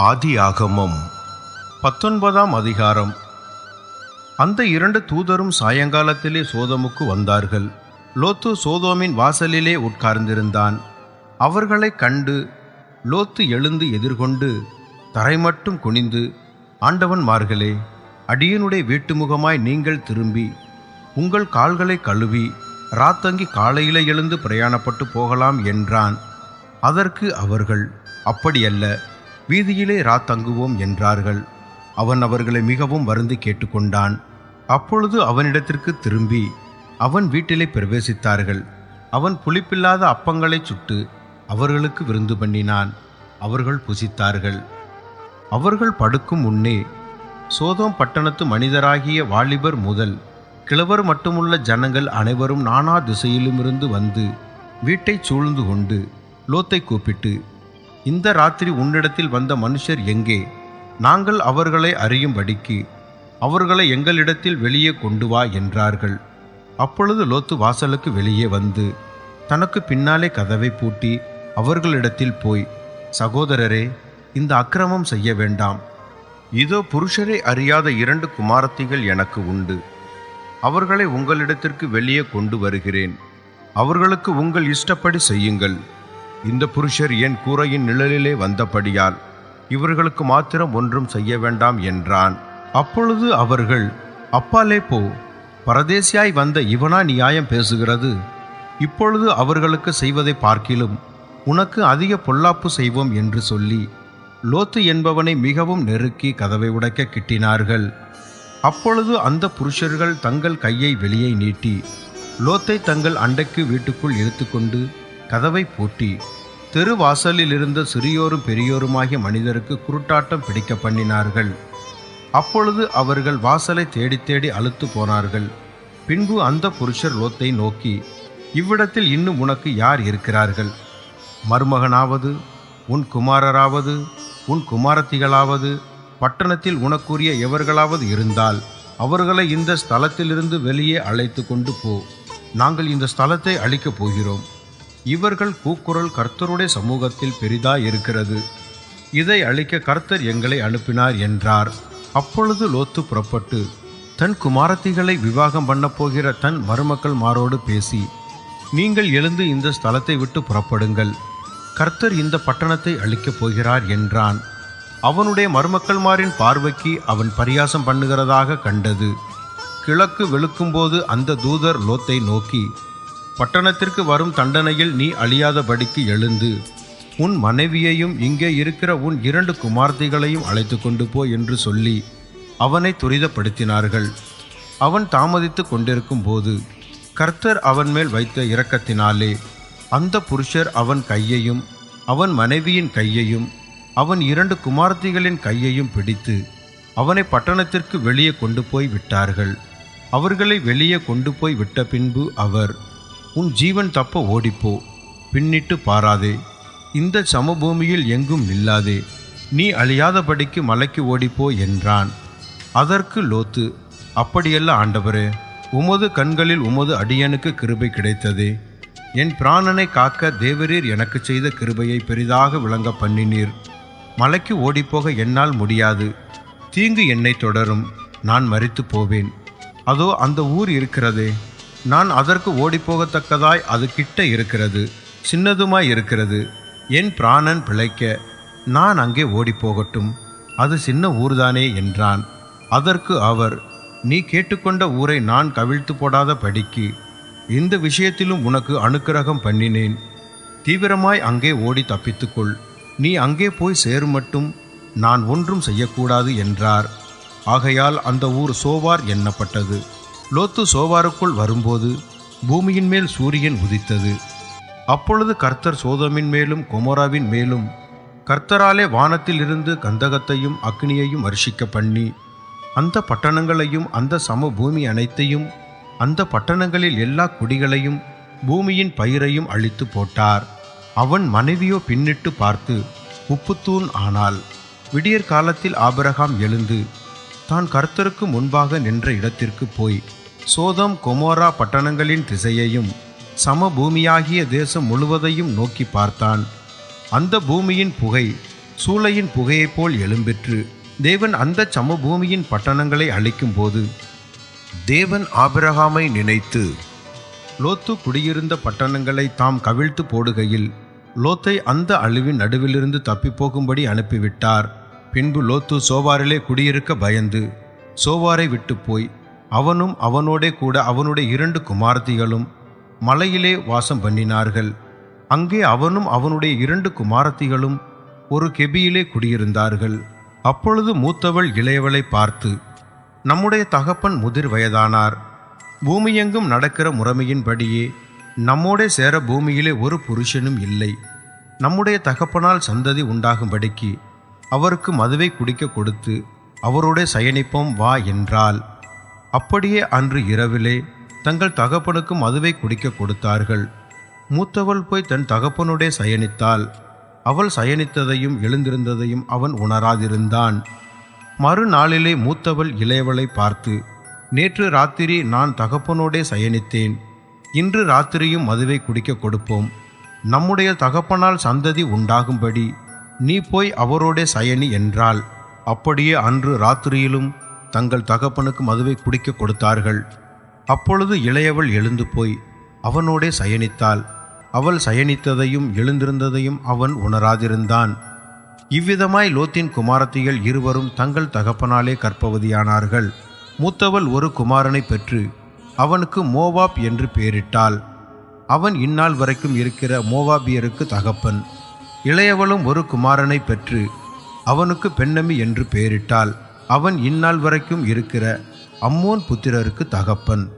ஆதியாகமம் பத்தொன்பதாம் அதிகாரம். அந்த இரண்டு தூதரும் சாயங்காலத்திலே சோதமுக்கு வந்தார்கள். லோத்து சோதோமின் வாசலிலே உட்கார்ந்திருந்தான். அவர்களைக் கண்டு லோத்து எழுந்து எதிர்கொண்டு தரை மட்டும் குனிந்து ஆண்டவன்மார்களே அடியனுடைய வீட்டுமுகமாய் நீங்கள் திரும்பி உங்கள் கால்களை கழுவி ராத்தங்கி காலையிலே எழுந்து பிரயாணப்பட்டு போகலாம் என்றான். அதற்கு அவர்கள் அப்படியல்ல வீதியிலே ராத்தங்குவோம் என்றார்கள். அவன் அவர்களை மிகவும் வருந்தி கேட்டுக்கொண்டான். அப்பொழுது அவனிடத்திற்கு திரும்பி அவன் வீட்டிலே பிரவேசித்தார்கள். அவன் புளிப்பில்லாத அப்பங்களைச் சுட்டு அவர்களுக்கு விருந்து பண்ணினான். அவர்கள் புசித்தார்கள். அவர்கள் படுக்கும் முன்னே சோதோம் பட்டணத்து மனிதராகிய வாலிபர் முதல் கிழவர் மட்டுமுள்ள ஜனங்கள் அனைவரும் நானா திசையிலுமிருந்து வந்து வீட்டைச் சூழ்ந்து கொண்டு லோத்தை கூப்பிட்டு இந்த ராத்திரி உன்னிடத்தில் வந்த மனுஷர் எங்கே? நாங்கள் அவர்களை அறியும்படிக்கு அவர்களை எங்களிடத்தில் வெளியே கொண்டு வா என்றார்கள். அப்பொழுது லோத்து வாசலுக்கு வெளியே வந்து தனக்கு பின்னாலே கதவை பூட்டி அவர்களிடத்தில் போய் சகோதரரே இந்த அக்கிரமம் செய்ய வேண்டாம். இதோ புருஷரை அறியாத இரண்டு குமாரத்திகள் எனக்கு உண்டு. அவர்களை உங்களிடத்திற்கு வெளியே கொண்டு வருகிறேன். அவர்களுக்கு உங்கள் இஷ்டப்படி செய்யுங்கள். இந்த புருஷர் என் கூரையின் நிழலிலே வந்தபடியால் இவர்களுக்கு மாத்திரம் ஒன்றும் செய்ய வேண்டாம் என்றான். அப்பொழுது அவர்கள் அப்பாலே போ பரதேசியாய் வந்த இவனா நியாயம் பேசுகிறது? இப்பொழுது அவர்களுக்கு செய்வதை பார்க்கிலும் உனக்கு அதிக பொல்லாப்பு செய்வோம் என்று சொல்லி லோத்து என்பவனை மிகவும் நெருக்கி கதவை உடைக்க கிட்டினார்கள். அப்பொழுது அந்த புருஷர்கள் தங்கள் கையை வெளியே நீட்டி லோத்தை தங்கள் அண்டைக்கு வீட்டுக்குள் இழுத்துக்கொண்டு கதவை பூட்டி தெருவாசலில் இருந்த சிறியோரும் பெரியோருமாகிய மனிதருக்கு குருட்டாட்டம் பிடிக்க பண்ணினார்கள். அப்பொழுது அவர்கள் வாசலை தேடி தேடி அழுத்து போனார்கள். பின்பு அந்த புருஷர் லோத்தை நோக்கி இவ்விடத்தில் இன்னும் உனக்கு யார் இருக்கிறார்கள்? மருமகனாவது உன் குமாரராவது உன் குமாரத்திகளாவது பட்டணத்தில் உனக்குரிய எவர்களாவது இருந்தால் அவர்களை இந்த ஸ்தலத்திலிருந்து வெளியே அழைத்து கொண்டு போ. நாங்கள் இந்த ஸ்தலத்தை அழிக்கப் போகிறோம். இவர்கள் கூக்குரல் கர்த்தருடைய சமூகத்தில் பெரிதாய் இருக்கிறது. இதை அழிக்க கர்த்தர் எங்களை அனுப்பினார் என்றார். அப்பொழுது லோத்து புறப்பட்டு தன் குமாரத்திகளை விவாகம் பண்ணப்போகிற தன் மருமக்கள் மாரோடு பேசி நீங்கள் எழுந்து இந்த ஸ்தலத்தை விட்டு புறப்படுங்கள். கர்த்தர் இந்த பட்டணத்தை அழிக்கப் போகிறார் என்றான். அவனுடைய மருமக்கள்மாரின் பார்வைக்கு அவன் பரியாசம் பண்ணுகிறதாக கண்டது. கிழக்கு வெளுக்கும்போது அந்த தூதர் லோத்தை நோக்கி பட்டணத்திற்கு வரும் தண்டனையில் நீ அழியாதபடிக்கு எழுந்து உன் மனைவியையும் இங்கே இருக்கிற உன் இரண்டு குமார்த்திகளையும் அழைத்து கொண்டு போ என்று சொல்லி அவனை துரிதப்படுத்தினார்கள். அவன் தாமதித்து கொண்டிருக்கும் போது கர்த்தர் அவன் மேல் வைத்த இரக்கத்தினாலே அந்த புருஷர் அவன் கையையும் அவன் மனைவியின் கையையும் அவன் இரண்டு குமார்த்திகளின் கையையும் பிடித்து அவனை பட்டணத்திற்கு வெளியே கொண்டு போய் விட்டார்கள். அவர்களை வெளியே கொண்டு போய் விட்ட பின்பு அவர் உன் ஜீவன் தப்ப ஓடிப்போ. பின்னிட்டு பாராதே. இந்த சமபூமியில் எங்கும் நில்லாதே. நீ அழியாதபடிக்கு மலைக்கு ஓடிப்போ என்றான். அதற்கு லோத்து அப்படியல்ல ஆண்டவரே உமது கண்களில் உமது அடியனுக்கு கிருபை கிடைத்ததே. என் பிராணனை காக்க தேவரீர் எனக்கு செய்த கிருபையை பெரிதாக விளங்க பண்ணினீர். மலைக்கு ஓடிப்போக என்னால் முடியாது. தீங்கு என்னை தொடரும். நான் மறித்து போவேன். அதோ அந்த ஊர் இருக்கிறதே. நான் அதற்கு ஓடிப்போகத்தக்கதாய் அது கிட்ட இருக்கிறது சின்னதுமாய் இருக்கிறது. என் பிராணன் பிழைக்க நான் அங்கே ஓடிப்போகட்டும் அது சின்ன ஊர்தானே என்றான். அதற்கு அவர் நீ கேட்டுக்கொண்ட ஊரை நான் கவிழ்த்து போடாத படிக்கு இந்த விஷயத்திலும் உனக்கு அனுக்கிரகம் பண்ணினேன். தீவிரமாய் அங்கே ஓடி தப்பித்துக்கொள். நீ அங்கே போய் சேரும் மட்டும் நான் ஒன்றும் செய்யக்கூடாது என்றார். ஆகையால் அந்த ஊர் சோவார் எண்ணப்பட்டது லோத்து சோவாருக்குள் வரும்போது பூமியின் மேல் சூரியன் உதித்தது. அப்பொழுது கர்த்தர் சோதமின் மேலும் கொமோராவின் மேலும் கர்த்தராலே வானத்தில் இருந்து கந்தகத்தையும் அக்னியையும் வருஷிக்க பண்ணி அந்த பட்டணங்களையும் அந்த சம பூமி அனைத்தையும் அந்த பட்டணங்களில் எல்லா குடிகளையும் பூமியின் பயிரையும் அழித்து போட்டார். அவன் மனைவியோ பின்னிட்டு பார்த்து உப்புத்தூண் ஆனால் விடியற் காலத்தில் ஆபரகாம் எழுந்து தான் கர்த்தருக்கு முன்பாக நின்ற இடத்திற்கு போய் சோதம் கொமோரா பட்டணங்களின் திசையையும் சமபூமியாகிய தேசம் முழுவதையும் நோக்கி பார்த்தான். அந்த பூமியின் புகை சூளையின் புகையைப் போல் எழும்பிற்று. தேவன் அந்த சமபூமியின் பட்டணங்களை அழிக்கும்போது தேவன் ஆபிரகாமை நினைத்து லோத்து குடியிருந்த பட்டணங்களை தாம் கவிழ்த்து போடுகையில் லோத்தை அந்த அழிவின் நடுவிலிருந்து தப்பிப்போகும்படி அனுப்பிவிட்டார். பின்பு லோத்து சோவாரிலே குடியிருக்க பயந்து சோவாரை விட்டு போய் அவனும் அவனோடே கூட அவனுடைய இரண்டு குமாரத்திகளும் மலையிலே வாசம் பண்ணினார்கள். அங்கே அவனும் அவனுடைய இரண்டு குமாரத்திகளும் ஒரு கெபியிலே குடியிருந்தார்கள். அப்பொழுது மூத்தவள் இளையவளை பார்த்து நம்முடைய தகப்பன் முதிர் வயதானார். பூமியெங்கும் நடக்கிற முறைமையின்படியே நம்மோடே சேர பூமியிலே ஒரு புருஷனும் இல்லை. நம்முடைய தகப்பனால் சந்ததி உண்டாகும்படிக்கு அவருக்கு மதுவை குடிக்க கொடுத்து அவரோட சயனிப்போம் வா என்றாள். அப்படியே அன்று இரவிலே தங்கள் தகப்பனுக்கு மதுவை குடிக்க கொடுத்தார்கள். மூத்தவள் போய் தன் தகப்பனுடைய சயனித்தாள். அவள் சயனித்ததையும் எழுந்திருந்ததையும் அவன் உணராதிருந்தான். மறுநாளிலே மூத்தவள் இளையவளை பார்த்து நேற்று ராத்திரி நான் தகப்பனோடே சயனித்தேன். இன்று ராத்திரியும் மதுவை குடிக்க கொடுப்போம். நம்முடைய தகப்பனால் சந்ததி உண்டாகும்படி நீ போய் அவரோடே சயனி என்றாள். அப்படியே அன்று ராத்திரியிலும் தங்கள் தகப்பனுக்கு மதுவை குடிக்க கொடுத்தார்கள். அப்பொழுது இளையவள் எழுந்து போய் அவனோடே சயனித்தாள். அவள் சயனித்ததையும் எழுந்திருந்ததையும் அவன் உணராதிருந்தான். இவ்விதமாய் லோத்தின் குமாரத்திகள் இருவரும் தங்கள் தகப்பனாலே கற்பவதியானார்கள். மூத்தவள் ஒரு குமாரனை பெற்று அவனுக்கு மோவாப் என்று பெயரிட்டாள். அவன் இந்நாள் வரைக்கும் இருக்கிற மோவாபியருக்கு தகப்பன். இளையவளும் ஒரு குமாரனை பெற்று அவனுக்கு பெண்ணமி என்று பெயரிட்டாள். அவன் இந்நாள் வரைக்கும் இருக்கிற அம்மோன் புத்திரருக்கு தகப்பன்.